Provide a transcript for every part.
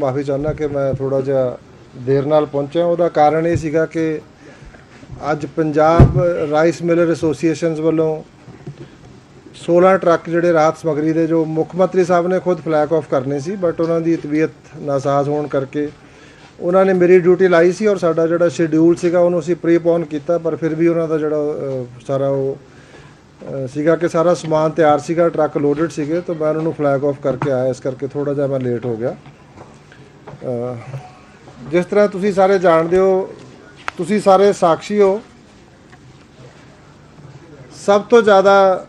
ਮਾਫੀ ਚਾਹੁੰਦਾ ਕਿ ਮੈਂ ਥੋੜਾ ਜਿਹਾ ਦੇਰ ਨਾਲ ਪਹੁੰਚਿਆ। ਉਹਦਾ ਕਾਰਨ ਇਹ ਸੀਗਾ ਕਿ ਅੱਜ ਪੰਜਾਬ ਰਾਈਸ ਮਿਲਰ ਐਸੋਸੀਏਸ਼ਨਸ ਵੱਲੋਂ 16 ਟਰੱਕ ਜਿਹੜੇ ਰਾਹਤ ਸਮਗਰੀ ਦੇ, ਜੋ ਮੁੱਖ ਮੰਤਰੀ ਸਾਹਿਬ ਨੇ ਖੁਦ ਫਲੈਗ ਆਫ ਕਰਨੇ ਸੀ ਬਟ ਉਹਨਾਂ ਦੀ ਤਬੀਅਤ ਨਾਸਾਜ਼ ਹੋਣ ਕਰਕੇ ਉਹਨਾਂ ਨੇ ਮੇਰੀ ਡਿਊਟੀ ਲਾਈ ਸੀ ਔਰ ਸਾਡਾ ਜਿਹੜਾ ਸ਼ਡਿਊਲ ਸੀਗਾ ਉਹਨੂੰ ਅਸੀਂ ਪ੍ਰੀਪੋਨ ਕੀਤਾ, ਪਰ ਫਿਰ ਵੀ ਉਹਨਾਂ ਦਾ ਜਿਹੜਾ ਸਾਰਾ ਉਹ ਸੀਗਾ ਕਿ ਸਾਰਾ ਸਮਾਨ ਤਿਆਰ ਸੀਗਾ, ਟਰੱਕ ਲੋਡਡ ਸੀਗੇ, ਤਾਂ ਮੈਂ ਉਹਨਾਂ ਨੂੰ ਫਲੈਗ ਆਫ ਕਰਕੇ ਆਇਆ। ਇਸ ਕਰਕੇ ਥੋੜਾ ਜਿਹਾ ਮੈਂ ਲੇਟ ਹੋ ਗਿਆ। ਜਿਸ ਤਰ੍ਹਾਂ ਤੁਸੀਂ ਸਾਰੇ ਜਾਣਦੇ ਹੋ, ਤੁਸੀਂ ਸਾਰੇ ਸਾਖੀ ਹੋ, ਸਭ ਤੋਂ ਜ਼ਿਆਦਾ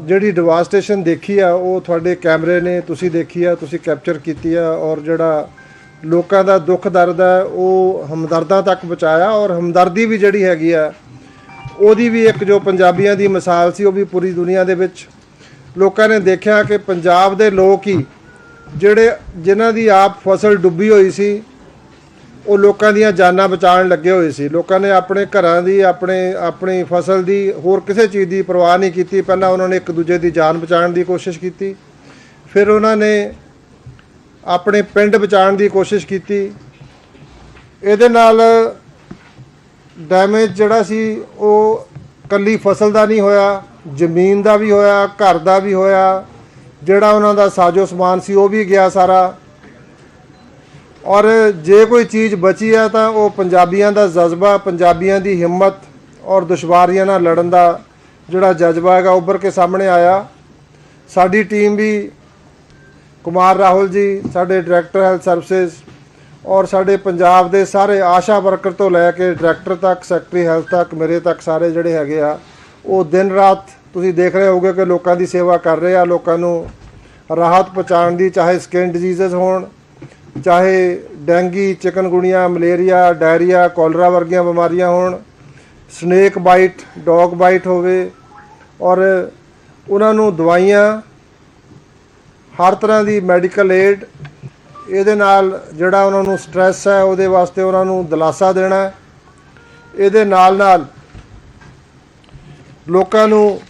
ਜਿਹੜੀ ਡਿਵਾਸਟੇਸ਼ਨ ਦੇਖੀ ਆ, ਉਹ ਤੁਹਾਡੇ ਕੈਮਰੇ ਨੇ, ਤੁਸੀਂ ਦੇਖੀ ਆ, ਤੁਸੀਂ ਕੈਪਚਰ ਕੀਤੀ ਆ, ਔਰ ਜਿਹੜਾ ਲੋਕਾਂ ਦਾ ਦੁੱਖ ਦਰਦ ਹੈ ਉਹ ਹਮਦਰਦਾਂ ਤੱਕ ਪਹੁੰਚਾਇਆ, ਔਰ ਹਮਦਰਦੀ ਵੀ ਜਿਹੜੀ ਹੈਗੀ ਆ, ਉਹਦੀ ਵੀ ਇੱਕ ਜੋ ਪੰਜਾਬੀਆਂ ਦੀ ਮਿਸਾਲ ਸੀ, ਉਹ ਵੀ ਪੂਰੀ ਦੁਨੀਆ ਦੇ ਵਿੱਚ ਲੋਕਾਂ ਨੇ ਦੇਖਿਆ ਕਿ ਪੰਜਾਬ ਦੇ ਲੋਕ ਹੀ ਜਿਹੜੇ ਜਿਨ੍ਹਾਂ ਦੀ ਆਪ ਫਸਲ ਡੁੱਬੀ ਹੋਈ ਸੀ, ਉਹ ਲੋਕਾਂ ਦੀਆਂ ਜਾਨਾਂ ਬਚਾਉਣ ਲੱਗੇ ਹੋਏ ਸੀ। ਲੋਕਾਂ ਨੇ ਆਪਣੇ ਘਰਾਂ ਦੀ, ਆਪਣੇ, ਆਪਣੀ ਫਸਲ ਦੀ ਹੋਰ ਕਿਸੇ ਚੀਜ਼ ਦੀ ਪਰਵਾਹ ਨਹੀਂ ਕੀਤੀ। ਪਹਿਲਾਂ ਉਹਨਾਂ ਨੇ ਇੱਕ ਦੂਜੇ ਦੀ ਜਾਨ ਬਚਾਉਣ ਦੀ ਕੋਸ਼ਿਸ਼ ਕੀਤੀ। ਫਿਰ ਉਹਨਾਂ ਨੇ ਆਪਣੇ ਪਿੰਡ ਬਚਾਉਣ ਦੀ ਕੋਸ਼ਿਸ਼ ਕੀਤੀ। ਇਹਦੇ ਨਾਲ ਡੈਮੇਜ ਜਿਹੜਾ ਸੀ, ਉਹ ਕੱਲੀ ਫਸਲ ਦਾ ਨਹੀਂ ਹੋਇਆ, ਜ਼ਮੀਨ ਦਾ ਵੀ ਹੋਇਆ, ਘਰ ਦਾ ਵੀ ਹੋਇਆ। ਜਿਹੜਾ ਉਹਨਾਂ ਦਾ ਸਾਜੋ ਸਮਾਨ ਸੀ ਉਹ ਵੀ ਗਿਆ ਸਾਰਾ। ਔਰ ਜੇ ਕੋਈ ਚੀਜ਼ ਬਚੀ ਹੈ ਤਾਂ ਉਹ ਪੰਜਾਬੀਆਂ ਦਾ ਜਜ਼ਬਾ, ਪੰਜਾਬੀਆਂ ਦੀ ਹਿੰਮਤ ਔਰ ਦੁਸ਼ਵਾਰੀਆਂ ਨਾਲ ਲੜਨ ਦਾ ਜਿਹੜਾ ਜਜ਼ਬਾ ਹੈਗਾ ਉੱਭਰ ਕੇ ਸਾਹਮਣੇ ਆਇਆ। ਸਾਡੀ ਟੀਮ ਵੀ ਕੁਮਾਰ ਰਾਹੁਲ ਜੀ, ਸਾਡੇ ਡਾਇਰੈਕਟਰ ਹੈਲਥ ਸਰਵਿਸਿਜ਼ ਔਰ ਸਾਡੇ ਪੰਜਾਬ ਦੇ ਸਾਰੇ ਆਸ਼ਾ ਵਰਕਰ ਤੋਂ ਲੈ ਕੇ ਡਾਇਰੈਕਟਰ ਤੱਕ, ਸੈਕਟਰੀ ਹੈਲਥ ਤੱਕ, ਮੇਰੇ ਤੱਕ ਸਾਰੇ ਜਿਹੜੇ ਹੈਗੇ ਆ, ਉਹ ਦਿਨ ਰਾਤ ਤੁਸੀਂ ਦੇਖ ਰਹੇ ਹੋਗੇ ਕਿ ਲੋਕਾਂ ਦੀ ਸੇਵਾ ਕਰ ਰਹੇ ਆ, ਲੋਕਾਂ ਨੂੰ ਰਾਹਤ ਪਹੁੰਚਾਉਣ ਦੀ, ਚਾਹੇ ਸਕਿਨ ਡਿਜ਼ੀਜ਼ਸ ਹੋਣ, ਚਾਹੇ dengue chikungunya malaria, diarrhoea cholera ਵਰਗੀਆਂ ਬਿਮਾਰੀਆਂ ਹੋਣ ਸਨੇਕ ਬਾਈਟ ਡੌਗ ਬਾਈਟ ਹੋਵੇ, ਔਰ ਉਹਨਾਂ ਨੂੰ ਦਵਾਈਆਂ, ਹਰ ਤਰ੍ਹਾਂ ਦੀ ਮੈਡੀਕਲ ਏਡ ਇਹਦੇ ਨਾਲ ਜਿਹੜਾ ਉਹਨਾਂ ਨੂੰ ਸਟ੍ਰੈਸ ਹੈ, ਉਹਦੇ ਵਾਸਤੇ ਉਹਨਾਂ ਨੂੰ ਦਿਲਾਸਾ ਦੇਣਾ ਇਹਦੇ ਨਾਲ ਨਾਲ ਲੋਕਾਂ ਨੂੰ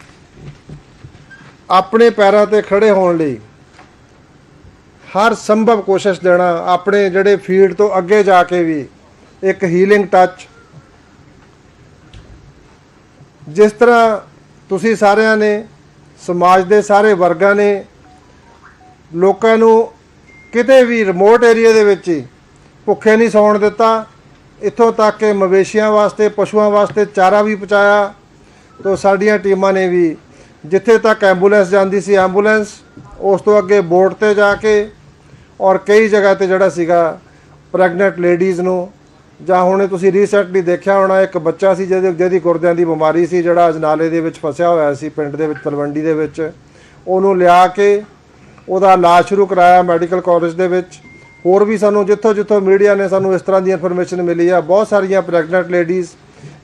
ਆਪਣੇ ਪੈਰਾਂ ਤੇ ਖੜੇ ਹੋਣ ਲਈ ਹਰ ਸੰਭਵ ਕੋਸ਼ਿਸ਼ ਦੇਣਾ ਆਪਣੇ ਜਿਹੜੇ ਫੀਲਡ ਤੋਂ ਅੱਗੇ ਜਾ ਕੇ ਵੀ ਇੱਕ ਹੀਲਿੰਗ ਟੱਚ ਜਿਸ ਤਰ੍ਹਾਂ ਤੁਸੀਂ ਸਾਰਿਆਂ ਨੇ, ਸਮਾਜ ਦੇ ਸਾਰੇ ਵਰਗਾਂ ਨੇ, ਲੋਕਾਂ ਨੂੰ ਕਿਤੇ ਵੀ ਰਿਮੋਟ ਏਰੀਆ ਦੇ ਵਿੱਚ ਹੀ ਭੁੱਖੇ ਨਹੀਂ ਸੌਣ ਦਿੱਤਾ, ਇੱਥੋਂ ਤੱਕ ਕਿ ਮਵੇਸ਼ੀਆਂ ਵਾਸਤੇ, ਪਸ਼ੂਆਂ ਵਾਸਤੇ ਚਾਰਾ ਵੀ ਪਹੁੰਚਾਇਆ, ਤੋਂ ਸਾਡੀਆਂ ਟੀਮਾਂ ਨੇ ਵੀ ਜਿੱਥੇ ਤੱਕ ਐਂਬੂਲੈਂਸ ਜਾਂਦੀ ਸੀ ਐਂਬੂਲੈਂਸ, ਉਸ ਤੋਂ ਅੱਗੇ ਬੋਰਡ ਤੇ ਜਾ ਕੇ ਔਰ ਕਈ ਜਗ੍ਹਾ ਤੇ ਜਿਹੜਾ ਸੀਗਾ ਪ੍ਰੈਗਨੈਂਟ ਲੇਡੀਜ਼ ਨੂੰ, ਜਾਂ ਹੁਣੇ ਤੁਸੀਂ ਰੀਸੈਂਟਲੀ ਦੇਖਿਆ ਹੋਣਾ, ਇੱਕ ਬੱਚਾ ਸੀ ਜਿਹਦੇ, ਜਿਹਦੀ ਗੁਰਦਿਆਂ ਦੀ ਬਿਮਾਰੀ ਸੀ, ਜਿਹੜਾ ਅਜਨਾਲੇ ਦੇ ਵਿੱਚ ਫਸਿਆ ਹੋਇਆ ਸੀ, ਪਿੰਡ ਦੇ ਵਿੱਚ, ਤਲਵੰਡੀ ਦੇ ਵਿੱਚ। ਉਹਨੂੰ ਲਿਆ ਕੇ ਉਹਦਾ ਇਲਾਜ ਸ਼ੁਰੂ ਕਰਾਇਆ ਮੈਡੀਕਲ ਕਾਲਜ ਦੇ ਵਿੱਚ। ਹੋਰ ਵੀ ਸਾਨੂੰ ਜਿੱਥੋਂ ਜਿੱਥੋਂ ਮੀਡੀਆ ਨੇ ਸਾਨੂੰ ਇਸ ਤਰ੍ਹਾਂ ਦੀ ਇਨਫੋਰਮੇਸ਼ਨ ਮਿਲੀ ਆ, ਬਹੁਤ ਸਾਰੀਆਂ ਪ੍ਰੈਗਨੈਂਟ ਲੇਡੀਜ਼,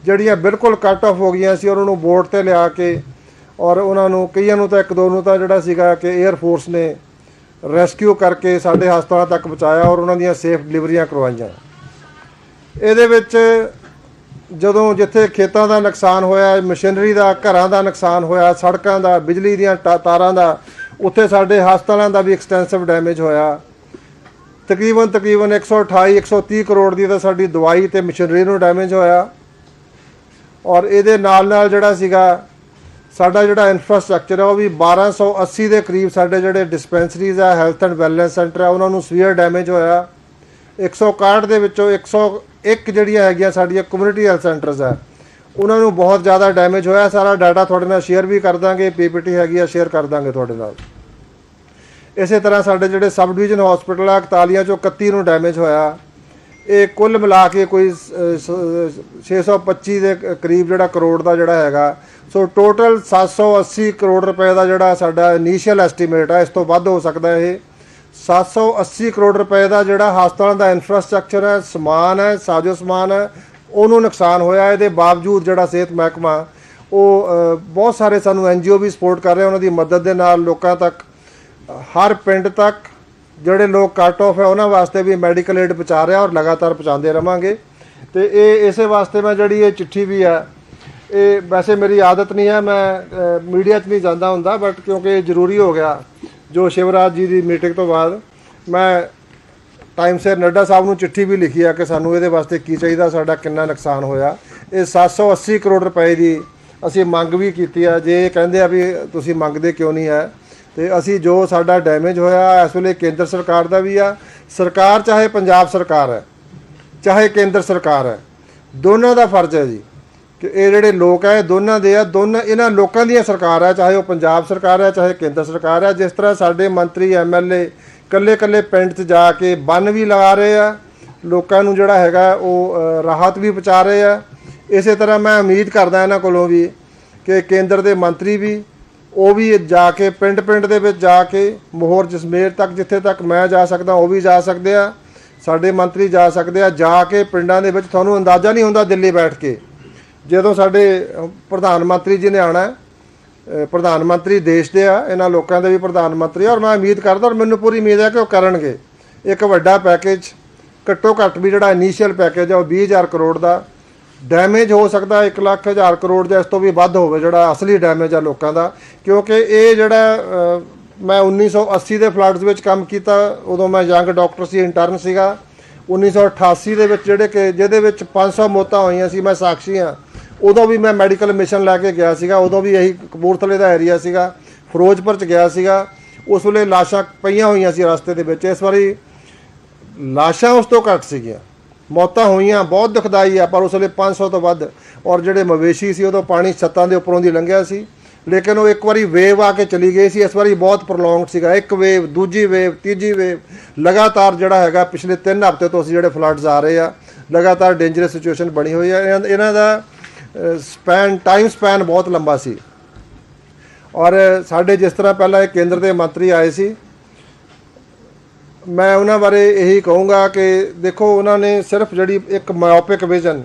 ਜਿਹੜੀਆਂ ਬਿਲਕੁਲ ਕੱਟ ਆਫ ਹੋ ਗਈਆਂ ਸੀ ਉਹਨਾਂ ਨੂੰ ਬੋਰਡ ਤੇ ਲਿਆ ਕੇ ਔਰ ਉਹਨਾਂ ਨੂੰ, ਕਈਆਂ ਨੂੰ ਤਾਂ ਇੱਕ ਦੋ ਨੂੰ ਤਾਂ ਜਿਹੜਾ ਸੀਗਾ ਕਿ 에ਅਰ ਫੋਰਸ ਨੇ ਰੈਸਕਿਊ ਕਰਕੇ ਸਾਡੇ ਹਸਪਤਾਲਾਂ ਤੱਕ ਪਹੁੰਚਾਇਆ ਔਰ ਉਹਨਾਂ ਦੀਆਂ ਸੇਫ ਡਿਲੀਵਰੀਆਂ ਕਰਵਾਈਆਂ। ਇਹਦੇ ਵਿੱਚ ਜਦੋਂ ਜਿੱਥੇ ਖੇਤਾਂ ਦਾ ਨੁਕਸਾਨ ਹੋਇਆ ਮਸ਼ੀਨਰੀ ਦਾ, ਘਰਾਂ ਦਾ ਨੁਕਸਾਨ ਹੋਇਆ, ਸੜਕਾਂ ਦਾ, ਬਿਜਲੀ ਦੀਆਂ ਟਾ- ਤਾਰਾਂ ਦਾ, ਉੱਥੇ ਸਾਡੇ ਹਸਪਤਾਲਾਂ ਦਾ ਵੀ ਐਕਸਟੈਂਸਿਵ ਡੈਮੇਜ ਹੋਇਆ। ਤਕਰੀਬਨ ਤਕਰੀਬਨ 128 130 ਕਰੋੜ ਦੀ ਤਾਂ ਸਾਡੀ ਦਵਾਈ ਤੇ ਮਸ਼ੀਨਰੀ ਨੂੰ ਡੈਮੇਜ ਹੋਇਆ। ਔਰ ਇਹਦੇ ਨਾਲ ਨਾਲ ਜਿਹੜਾ ਸੀਗਾ ਸਾਡਾ ਜਿਹੜਾ ਇਨਫਰਾਸਟ੍ਰਕਚਰ ਹੈ ਉਹ ਵੀ 1280 ਦੇ ਕਰੀਬ ਸਾਡੇ ਜਿਹੜੇ ਡਿਸਪੈਂਸਰੀਜ਼ ਆ ਹੈਲਥ ਐਂਡ ਵੈਲਨੈਸ ਸੈਂਟਰ ਆ, ਉਹਨਾਂ ਨੂੰ ਸਵੀਅਰ ਡੈਮੇਜ ਹੋਇਆ। 161 ਦੇ ਵਿੱਚੋਂ 101 ਜਿਹੜੀਆਂ ਹੈਗੀਆਂ ਸਾਡੀਆਂ ਕਮਿਊਨਿਟੀ ਹੈਲਥ ਸੈਂਟਰਸ ਆ, ਉਹਨਾਂ ਨੂੰ ਬਹੁਤ ਜ਼ਿਆਦਾ ਡੈਮੇਜ ਹੋਇਆ। ਸਾਰਾ ਡਾਟਾ ਤੁਹਾਡੇ ਨਾਲ ਸ਼ੇਅਰ ਵੀ ਕਰ ਦਾਂਗੇ ਪੀਪੀਟੀ ਹੈਗੀ ਆ ਸ਼ੇਅਰ ਕਰ ਦਾਂਗੇ ਤੁਹਾਡੇ ਨਾਲ। ਇਸੇ ਤਰ੍ਹਾਂ ਸਾਡੇ ਜਿਹੜੇ ਸਬ ਡਿਵੀਜ਼ਨ ਹਸਪੀਟਲ ਆ 41 ਚੋਂ 31 ਨੂੰ ਡੈਮੇਜ ਹੋਇਆ। ਇਹ ਕੁੱਲ ਮਿਲਾ ਕੇ ਕੋਈ ਸ- ਸ- 625 ਦੇ ਕਰੀਬ ਜਿਹੜਾ ਕਰੋੜ ਦਾ ਜਿਹੜਾ ਹੈਗਾ। ਸੋ ਟੋਟਲ 780 ਕਰੋੜ ਰੁਪਏ ਦਾ ਜਿਹੜਾ ਸਾਡਾ ਇਨੀਸ਼ੀਅਲ ਐਸਟੀਮੇਟ ਹੈ ਇਸ ਤੋਂ ਵੱਧ ਹੋ ਸਕਦਾ ਇਹ। 780 ਕਰੋੜ ਰੁਪਏ ਦਾ ਜਿਹੜਾ ਹਸਪਤਾਲਾਂ ਦਾ ਇਨਫਰਾਸਟ੍ਰਕਚਰ ਹੈ, ਸਮਾਨ ਹੈ, ਸਾਜੋ ਸਮਾਨ ਹੈ, ਉਹਨੂੰ ਨੁਕਸਾਨ ਹੋਇਆ। ਇਹਦੇ ਬਾਵਜੂਦ ਜਿਹੜਾ ਸਿਹਤ ਮਹਿਕਮਾ, ਉਹ ਬਹੁਤ ਸਾਰੇ ਸਾਨੂੰ ਐਨਜੀਓ ਵੀ ਸਪੋਰਟ ਕਰ ਰਹੇ ਉਹਨਾਂ ਦੀ ਮਦਦ ਦੇ ਨਾਲ ਲੋਕਾਂ ਤੱਕ, ਹਰ ਪਿੰਡ ਤੱਕ ਜਿਹੜੇ ਲੋਕ ਕੱਟ ਆਫ ਹੈ, ਉਹਨਾਂ ਵਾਸਤੇ ਵੀ ਮੈਡੀਕਲ ਏਡ ਪਹੁੰਚਾ ਰਿਹਾ ਔਰ ਲਗਾਤਾਰ ਪਹੁੰਚਾਉਂਦੇ ਰਵਾਂਗੇ। ਤੇ ਇਹ ਇਸੇ ਵਾਸਤੇ ਮੈਂ ਜਿਹੜੀ ਇਹ ਚਿੱਠੀ ਵੀ ਆ, ਇਹ ਵੈਸੇ ਮੇਰੀ ਆਦਤ ਨਹੀਂ ਹੈ ਮੈਂ ਮੀਡੀਆ 'ਚ ਨਹੀਂ ਜਾਂਦਾ ਹੁੰਦਾ ਬਟ ਕਿਉਂਕਿ ਇਹ ਜ਼ਰੂਰੀ ਹੋ ਗਿਆ, ਜੋ ਸ਼ਿਵਰਾਜ ਜੀ ਦੀ ਮੀਟਿੰਗ ਤੋਂ ਬਾਅਦ। ਮੈਂ ਟਾਈਮ ਸਿਰ ਨੱਡਾ ਸਾਹਿਬ ਨੂੰ ਚਿੱਠੀ ਵੀ ਲਿਖੀ ਆ ਕਿ ਸਾਨੂੰ ਇਹਦੇ ਵਾਸਤੇ ਕੀ ਚਾਹੀਦਾ, ਸਾਡਾ ਕਿੰਨਾ ਨੁਕਸਾਨ ਹੋਇਆ। ਇਹ 780 ਕਰੋੜ ਰੁਪਏ ਦੀ ਅਸੀਂ ਮੰਗ ਵੀ ਕੀਤੀ ਆ। ਜੇ ਇਹ ਕਹਿੰਦੇ ਆ ਵੀ ਤੁਸੀਂ ਮੰਗਦੇ ਕਿਉਂ ਨਹੀਂ ਹੈ ਤੇ ਅਸੀਂ ਜੋ ਸਾਡਾ ਡੈਮੇਜ ਹੋਇਆ, ਇਸ ਵੇਲੇ ਕੇਂਦਰ ਸਰਕਾਰ ਦਾ ਵੀ ਆ। ਸਰਕਾਰ ਚਾਹੇ ਪੰਜਾਬ ਸਰਕਾਰ ਹੈ, ਚਾਹੇ ਕੇਂਦਰ ਸਰਕਾਰ ਹੈ, ਦੋਨਾਂ ਦਾ ਫਰਜ਼ ਹੈ ਜੀ ਕਿ ਇਹ ਜਿਹੜੇ ਲੋਕ ਹੈ ਇਹ ਦੋਨਾਂ ਦੇ ਆ, ਦੋਨਾਂ ਇਹਨਾਂ ਲੋਕਾਂ ਦੀਆਂ ਸਰਕਾਰ ਹੈ ਚਾਹੇ ਉਹ ਪੰਜਾਬ ਸਰਕਾਰ ਹੈ ਚਾਹੇ ਕੇਂਦਰ ਸਰਕਾਰ ਹੈ ਜਿਸ ਤਰ੍ਹਾਂ ਸਾਡੇ ਮੰਤਰੀ ਐਮਐਲਏ ਕੱਲੇ ਕੱਲੇ ਪਿੰਡ 'ਚ ਜਾ ਕੇ ਬੰਨ ਵੀ ਲਗਾ ਰਹੇ ਆ, ਲੋਕਾਂ ਨੂੰ ਜਿਹੜਾ ਹੈਗਾ ਉਹ ਰਾਹਤ ਵੀ ਪਹੁੰਚਾ ਰਹੇ ਆ। ਇਸੇ ਤਰ੍ਹਾਂ ਮੈਂ ਉਮੀਦ ਕਰਦਾ ਇਹਨਾਂ ਕੋਲੋਂ ਵੀ ਕਿ ਕੇਂਦਰ ਦੇ ਮੰਤਰੀ ਵੀ ਉਹ ਵੀ ਜਾ ਕੇ ਪਿੰਡ ਪਿੰਡ ਦੇ ਵਿੱਚ ਜਾ ਕੇ ਮੋਹਰ ਜਸਮੇਰ ਤੱਕ ਜਿੱਥੇ ਤੱਕ ਮੈਂ ਜਾ ਸਕਦਾ, ਉਹ ਵੀ ਜਾ ਸਕਦੇ ਆ, ਸਾਡੇ ਮੰਤਰੀ ਜਾ ਸਕਦੇ ਆ, ਜਾ ਕੇ ਪਿੰਡਾਂ ਦੇ ਵਿੱਚ ਤੁਹਾਨੂੰ ਅੰਦਾਜ਼ਾ ਨਹੀਂ ਹੁੰਦਾ ਦਿੱਲੀ ਬੈਠ ਕੇ। ਜਦੋਂ ਸਾਡੇ ਪ੍ਰਧਾਨ ਮੰਤਰੀ ਜੀ ਨੇ ਆਣਾ ਪ੍ਰਧਾਨ ਮੰਤਰੀ ਦੇਸ਼ ਦੇ ਆ, ਇਹਨਾਂ ਲੋਕਾਂ ਦੇ ਵੀ ਪ੍ਰਧਾਨ ਮੰਤਰੀ ਆ, ਔਰ ਮੈਂ ਉਮੀਦ ਕਰਦਾ ਔਰ ਮੈਨੂੰ ਪੂਰੀ ਉਮੀਦ ਹੈ ਕਿ ਉਹ ਕਰਨਗੇ। ਇੱਕ ਵੱਡਾ ਪੈਕੇਜ ਘੱਟੋ ਘੱਟ ਵੀ ਜਿਹੜਾ ਇਨੀਸ਼ੀਅਲ ਪੈਕੇਜ ਆ, ਉਹ 20000 ਕਰੋੜ ਦਾ ਡੈਮੇਜ ਹੋ ਸਕਦਾ 1 ਲੱਖ ਹਜ਼ਾਰ ਕਰੋੜ ਜਾਂ ਇਸ ਤੋਂ ਵੀ ਵੱਧ ਹੋਵੇ ਜਿਹੜਾ ਅਸਲੀ ਡੈਮੇਜ ਆ ਲੋਕਾਂ ਦਾ। ਕਿਉਂਕਿ ਇਹ ਜਿਹੜਾ ਅ, ਮੈਂ 1980 ਦੇ ਫਲੱਡਸ ਵਿੱਚ ਕੰਮ ਕੀਤਾ ਉਦੋਂ ਮੈਂ ਯੰਗ ਡਾਕਟਰ ਸੀ ਇੰਟਰਨ ਸੀਗਾ। 1988 ਦੇ ਵਿੱਚ ਜਿਹੜੇ ਕਿ ਜਿਹਦੇ ਵਿੱਚ 500 ਮੌਤਾਂ ਹੋਈਆਂ ਸੀ ਮੈਂ ਸਾਖੀ ਹਾਂ। ਉਦੋਂ ਵੀ ਮੈਂ ਮੈਡੀਕਲ ਮਿਸ਼ਨ ਲੈ ਕੇ ਗਿਆ ਸੀਗਾ ਉਦੋਂ ਵੀ ਇਹੀ ਕਪੂਰਥਲੇ ਦਾ ਏਰੀਆ ਸੀਗਾ ਫਿਰੋਜ਼ਪੁਰ ਚ ਗਿਆ ਸੀਗਾ। ਉਸ ਵੇਲੇ ਲਾਸ਼ਾਂ ਪਈਆਂ ਹੋਈਆਂ ਸੀ ਰਸਤੇ ਦੇ ਵਿੱਚ ਇਸ ਵਾਰੀ ਲਾਸ਼ਾਂ ਉਸ ਤੋਂ ਘੱਟ ਸੀਗੀਆਂ। ਮੌਤਾਂ ਹੋਈਆਂ, ਬਹੁਤ ਦੁਖਦਾਈ ਆ, ਪਰ ਉਸ ਵੇਲੇ 500 ਤੋਂ ਵੱਧ। ਔਰ ਜਿਹੜੇ ਮਵੇਸ਼ੀ ਸੀ ਉਦੋਂ ਪਾਣੀ ਛੱਤਾਂ ਦੇ ਉੱਪਰੋਂ ਦੀ ਲੰਘਿਆ ਸੀ। ਲੇਕਿਨ ਉਹ ਇੱਕ ਵਾਰੀ ਵੇਵ ਆ ਕੇ ਚਲੀ ਗਈ ਸੀ, ਇਸ ਵਾਰੀ ਬਹੁਤ ਪ੍ਰੋਲੋਂਗਡ ਸੀਗਾ। ਇੱਕ ਵੇਵ ਦੂਜੀ ਵੇਵ ਤੀਜੀ ਵੇਵ ਲਗਾਤਾਰ ਜਿਹੜਾ ਹੈਗਾ, ਪਿਛਲੇ 3 ਹਫ਼ਤੇ ਤੋਂ ਅਸੀਂ ਜਿਹੜੇ ਫਲੱਡਸ ਆ ਰਹੇ ਆ, ਲਗਾਤਾਰ ਡੇਂਜਰਸ ਸਿਚੁਏਸ਼ਨ ਬਣੀ ਹੋਈ ਆ। ਇਹਨਾਂ- ਇਹਨਾਂ ਦਾ ਸਪੈਨ ਟਾਈਮ ਸਪੈਨ ਬਹੁਤ ਲੰਬਾ ਸੀ। ਔਰ ਸਾਡੇ ਜਿਸ ਤਰ੍ਹਾਂ ਪਹਿਲਾਂ ਇਹ ਕੇਂਦਰ ਦੇ ਮੰਤਰੀ ਆਏ ਸੀ ਮੈਂ ਉਹਨਾਂ ਬਾਰੇ ਇਹੀ ਕਹੂੰਗਾ ਕਿ ਦੇਖੋ, ਉਹਨਾਂ ਨੇ ਸਿਰਫ ਜਿਹੜੀ ਇੱਕ ਮਾਇਓਪਿਕ ਵਿਜ਼ਨ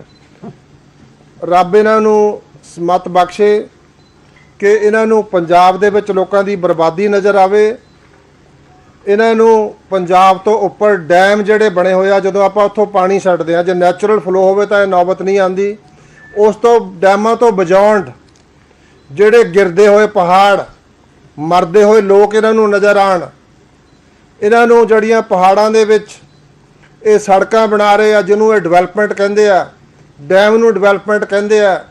ਰੱਬ ਇਹਨਾਂ ਨੂੰ ਸਮਤ ਬਖਸ਼ੇ ਕਿ ਇਹਨਾਂ ਨੂੰ ਪੰਜਾਬ ਦੇ ਵਿੱਚ ਲੋਕਾਂ ਦੀ ਬਰਬਾਦੀ ਨਜ਼ਰ ਆਵੇ। ਇਹਨਾਂ ਨੂੰ ਪੰਜਾਬ ਤੋਂ ਉੱਪਰ ਡੈਮ ਜਿਹੜੇ ਬਣੇ ਹੋਏ ਆ, ਜਦੋਂ ਆਪਾਂ ਉੱਥੋਂ ਪਾਣੀ ਛੱਡਦੇ ਆ, ਜੇ ਨੈਚੁਰਲ ਫਲੋ ਹੋਵੇ ਤਾਂ ਇਹ ਨੌਬਤ ਨਹੀਂ ਆਂਦੀ ਉਸ ਤੋਂ ਡੈਮਾਂ ਤੋਂ ਬਿਯੋਂਡ ਜਿਹੜੇ ਗਿਰਦੇ ਹੋਏ ਪਹਾੜ, ਮਰਦੇ ਹੋਏ ਲੋਕ ਇਹਨਾਂ ਨੂੰ ਨਜ਼ਰ ਆਣ ਇਹਨਾਂ ਨੂੰ ਜਿਹੜੀਆਂ ਪਹਾੜਾਂ ਦੇ ਵਿੱਚ ਇਹ ਸੜਕਾਂ ਬਣਾ ਰਹੇ ਆ, ਜਿਹਨੂੰ ਇਹ ਡਿਵੈਲਪਮੈਂਟ ਕਹਿੰਦੇ ਆ ਡੈਮ ਨੂੰ ਡਿਵੈਲਪਮੈਂਟ ਕਹਿੰਦੇ ਆ,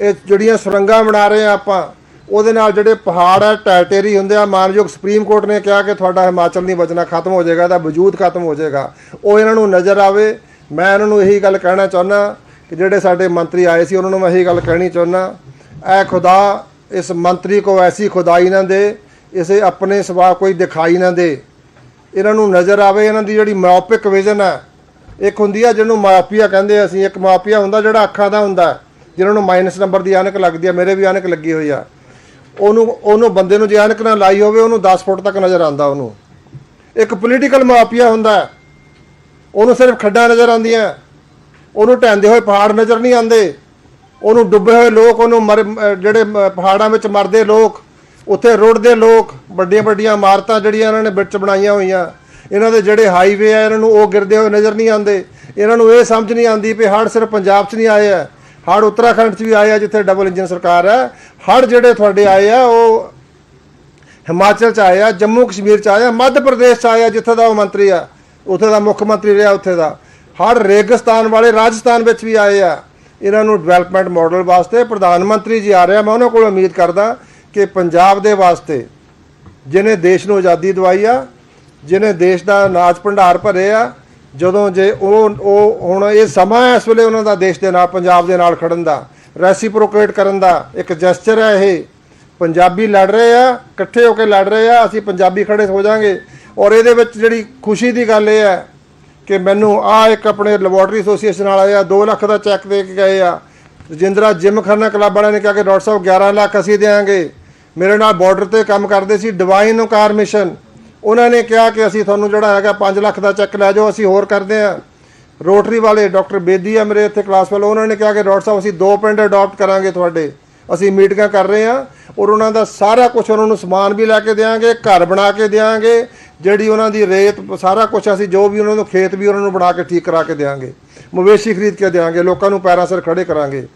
ਇਹ ਜਿਹੜੀਆਂ ਸੁਰੰਗਾਂ ਬਣਾ ਰਹੇ ਆ ਆਪਾਂ, ਉਹਦੇ ਨਾਲ ਜਿਹੜੇ ਪਹਾੜ ਆ ਟੈਰਟੇਰੀ ਹੁੰਦੇ ਆ, ਮਾਨਯੋਗ ਸੁਪਰੀਮ ਕੋਰਟ ਨੇ ਕਿਹਾ ਕਿ ਤੁਹਾਡਾ ਹਿਮਾਚਲ ਨਹੀਂ ਬਚਣਾ ਖਤਮ ਹੋ ਜਾਏਗਾ ਤਾਂ ਵਜੂਦ ਖਤਮ ਹੋ ਜਾਏਗਾ। ਉਹ ਇਹਨਾਂ ਨੂੰ ਨਜ਼ਰ ਆਵੇ। ਮੈਂ ਇਹਨਾਂ ਨੂੰ ਇਹੀ ਗੱਲ ਕਹਿਣਾ ਚਾਹੁੰਦਾ ਕਿ ਜਿਹੜੇ ਸਾਡੇ ਮੰਤਰੀ ਆਏ ਸੀ, ਉਹਨਾਂ ਨੂੰ ਮੈਂ ਇਹੀ ਗੱਲ ਕਹਿਣੀ ਚਾਹੁੰਦਾ ਐ ਖੁਦਾ ਇਸ ਮੰਤਰੀ ਕੋ ਐਸੀ ਖੁਦਾਈ ਨਾ ਦੇ, ਇਸੇ ਆਪਣੇ ਸਵਾ ਕੋਈ ਦਿਖਾਈ ਨਾ ਦੇ। ਇਹਨਾਂ ਨੂੰ ਨਜ਼ਰ ਆਵੇ, ਇਹਨਾਂ ਦੀ ਜਿਹੜੀ ਮਾਇਓਪਿਕ ਵਿਜ਼ਨ ਹੈ, ਇੱਕ ਹੁੰਦੀ ਆ ਜਿਹਨੂੰ ਮਾਇਓਪੀਆ ਕਹਿੰਦੇ ਅਸੀਂ, ਇੱਕ ਮਾਪੀਆ ਹੁੰਦਾ ਜਿਹੜਾ ਅੱਖਾਂ ਦਾ ਹੁੰਦਾ, ਜਿਹਨਾਂ ਨੂੰ ਮਾਈਨਸ ਨੰਬਰ ਦੀ ਐਨਕ ਲੱਗਦੀ ਆ, ਮੇਰੇ ਵੀ ਐਨਕ ਲੱਗੀ ਹੋਈ ਆ। ਉਹਨੂੰ ਉਹਨੂੰ ਬੰਦੇ ਨੂੰ ਜੇ ਐਨਕ ਨਾ ਲਾਈ ਹੋਵੇ, ਉਹਨੂੰ 10 ਫੁੱਟ ਤੱਕ ਨਜ਼ਰ ਆਉਂਦਾ ਉਹਨੂੰ। ਇੱਕ ਪੋਲੀਟੀਕਲ ਮਾਇਓਪੀਆ ਹੁੰਦਾ, ਉਹਨੂੰ ਸਿਰਫ ਖੱਡਾਂ ਨਜ਼ਰ ਆਉਂਦੀਆਂ, ਉਹਨੂੰ ਢਹਿੰਦੇ ਹੋਏ ਪਹਾੜ ਨਜ਼ਰ ਨਹੀਂ ਆਉਂਦੇ, ਉਹਨੂੰ ਡੁੱਬੇ ਹੋਏ ਲੋਕ, ਉਹਨੂੰ ਮਰ ਜਿਹੜੇ ਪਹਾੜਾਂ ਵਿੱਚ ਮਰਦੇ ਲੋਕ ਉੱਥੇ ਰੁੜਦੇ ਲੋਕ, ਵੱਡੀਆਂ ਵੱਡੀਆਂ ਇਮਾਰਤਾਂ ਜਿਹੜੀਆਂ ਇਹਨਾਂ ਨੇ ਵਿੱਚ ਬਣਾਈਆਂ ਹੋਈਆਂ। ਇਹਨਾਂ ਦੇ ਜਿਹੜੇ ਹਾਈਵੇ ਆ, ਇਹਨਾਂ ਨੂੰ ਉਹ ਗਿਰਦੇ ਹੋਏ ਨਜ਼ਰ ਨਹੀਂ ਆਉਂਦੇ। ਇਹਨਾਂ ਨੂੰ ਇਹ ਸਮਝ ਨਹੀਂ ਆਉਂਦੀ ਵੀ ਹੜ੍ਹ ਸਿਰਫ ਪੰਜਾਬ 'ਚ ਨਹੀਂ ਆਏ ਆ। ਹੜ੍ਹ ਉੱਤਰਾਖੰਡ 'ਚ ਵੀ ਆਏ ਆ, ਜਿੱਥੇ ਡਬਲ ਇੰਜਨ ਸਰਕਾਰ ਹੈ ਹੜ੍ਹ ਜਿਹੜੇ ਤੁਹਾਡੇ ਆਏ ਆ, ਉਹ ਹਿਮਾਚਲ ਚ ਆਏ ਆ, ਜੰਮੂ ਕਸ਼ਮੀਰ ਚ ਆਏ ਆ, ਮੱਧ ਪ੍ਰਦੇਸ਼ ਚ ਆਏ ਆ, ਜਿੱਥੇ ਦਾ ਉਹ ਮੰਤਰੀ ਆ। ਉੱਥੇ ਦਾ ਮੁੱਖ ਮੰਤਰੀ ਰਿਹਾ, ਉੱਥੇ ਦਾ। ਹਰ ਰੇਗਿਸਤਾਨ ਵਾਲੇ ਰਾਜਸਥਾਨ ਵਿੱਚ ਵੀ ਆਏ ਆ। ਇਹਨਾਂ ਨੂੰ ਡਿਵੈਲਪਮੈਂਟ ਮਾਡਲ ਵਾਸਤੇ ਪ੍ਰਧਾਨ ਮੰਤਰੀ ਜੀ ਆ ਰਿਹਾ ਮੈਂ ਉਹਨਾਂ ਕੋਲ ਉਮੀਦ ਕਰਦਾ ਕਿ ਪੰਜਾਬ ਦੇ ਵਾਸਤੇ ਜਿਹਨੇ ਦੇਸ਼ ਨੂੰ ਆਜ਼ਾਦੀ ਦਵਾਈ ਆ, ਜਿਹਨੇ ਦੇਸ਼ ਦਾ ਅਨਾਜ ਭੰਡਾਰ ਭਰੇ ਆ, ਜਦੋਂ ਜੇ ਉਹ ਉਹ ਹੁਣ ਇਹ ਸਮਾਂ ਹੈ ਇਸ ਵੇਲੇ ਉਹਨਾਂ ਦਾ ਦੇਸ਼ ਦੇ ਨਾਲ, ਪੰਜਾਬ ਦੇ ਨਾਲ ਖੜਨ ਦਾ ਰੈਸੀਪ੍ਰੋਕੇਟ ਕਰਨ ਦਾ, ਇੱਕ ਜੈਸਚਰ ਹੈ ਇਹ। ਪੰਜਾਬੀ ਲੜ ਰਹੇ ਆ, ਇਕੱਠੇ ਹੋ ਕੇ ਲੜ ਰਹੇ ਆ, ਅਸੀਂ ਪੰਜਾਬੀ ਖੜੇ ਹੋ ਜਾਾਂਗੇ। ਔਰ ਇਹਦੇ ਵਿੱਚ ਜਿਹੜੀ ਖੁਸ਼ੀ ਦੀ ਗੱਲ ਇਹ ਹੈ ਕਿ ਮੈਨੂੰ ਆ ਇੱਕ ਆਪਣੇ ਲੈਬੋਰਟਰੀ ਐਸੋਸੀਏਸ਼ਨ ਵਾਲੇ ਆ 2 ਲੱਖ ਦਾ ਚੈੱਕ ਦੇ ਕੇ ਗਏ ਆ। ਰਜਿੰਦਰਾ ਜਿਮ ਖੰਨਾ ਕਲੱਬ ਵਾਲਿਆਂ ਨੇ ਕਿਹਾ ਕਿ ਡਾਕਟਰ ਸਾਹਿਬ 11 ਲੱਖ ਅਸੀਂ ਦੇਵਾਂਗੇ ਮੇਰੇ ਨਾਲ ਬਾਰਡਰ ਤੇ ਕੰਮ ਕਰਦੇ ਸੀ ਡਿਵਾਈਨ ਓਕਾਰ ਮਿਸ਼ਨ ਉਹਨਾਂ ਨੇ ਕਿਹਾ ਕਿ ਅਸੀਂ ਤੁਹਾਨੂੰ ਜਿਹੜਾ ਹੈਗਾ 5 ਲੱਖ ਦਾ ਚੈੱਕ ਲੈ ਜਾਓ, ਅਸੀਂ ਹੋਰ ਕਰਦੇ ਆ ਰੋਟਰੀ ਵਾਲੇ ਡਾਕਟਰ ਬੇਦੀ ਆ ਮੇਰੇ ਇੱਥੇ ਕਲਾਸ ਵਾਲੇ, ਉਹਨਾਂ ਨੇ ਕਿਹਾ ਕਿ ਡਾਕਟਰ ਸਾਹਿਬ, ਅਸੀਂ ਦੋ ਪਿੰਡ ਅਡਾਪਟ ਕਰਾਂਗੇ ਤੁਹਾਡੇ। ਅਸੀਂ ਮੀਟਿੰਗਾਂ ਕਰ ਰਹੇ ਆ ਔਰ ਉਹਨਾਂ ਦਾ ਸਾਰਾ ਕੁਝ ਉਹਨਾਂ ਨੂੰ ਸਮਾਨ ਵੀ ਲੈ ਕੇ ਦੇਵਾਂਗੇ ਘਰ ਬਣਾ ਕੇ ਦੇਵਾਂਗੇ ਜਿਹੜੀ ਉਹਨਾਂ ਦੀ ਰੇਤ, ਸਾਰਾ ਕੁਝ ਅਸੀਂ ਜੋ ਵੀ ਉਹਨਾਂ ਨੂੰ ਖੇਤ ਵੀ ਉਹਨਾਂ ਨੂੰ ਬਣਾ ਕੇ ਠੀਕ ਕਰਾ ਕੇ ਦੇਵਾਂਗੇ ਮਵੇਸ਼ੀ ਖਰੀਦ ਕੇ ਦੇਵਾਂਗੇ ਲੋਕਾਂ ਨੂੰ ਪੈਰਾਂ ਸਿਰ ਖੜੇ ਕਰਾਂਗੇ।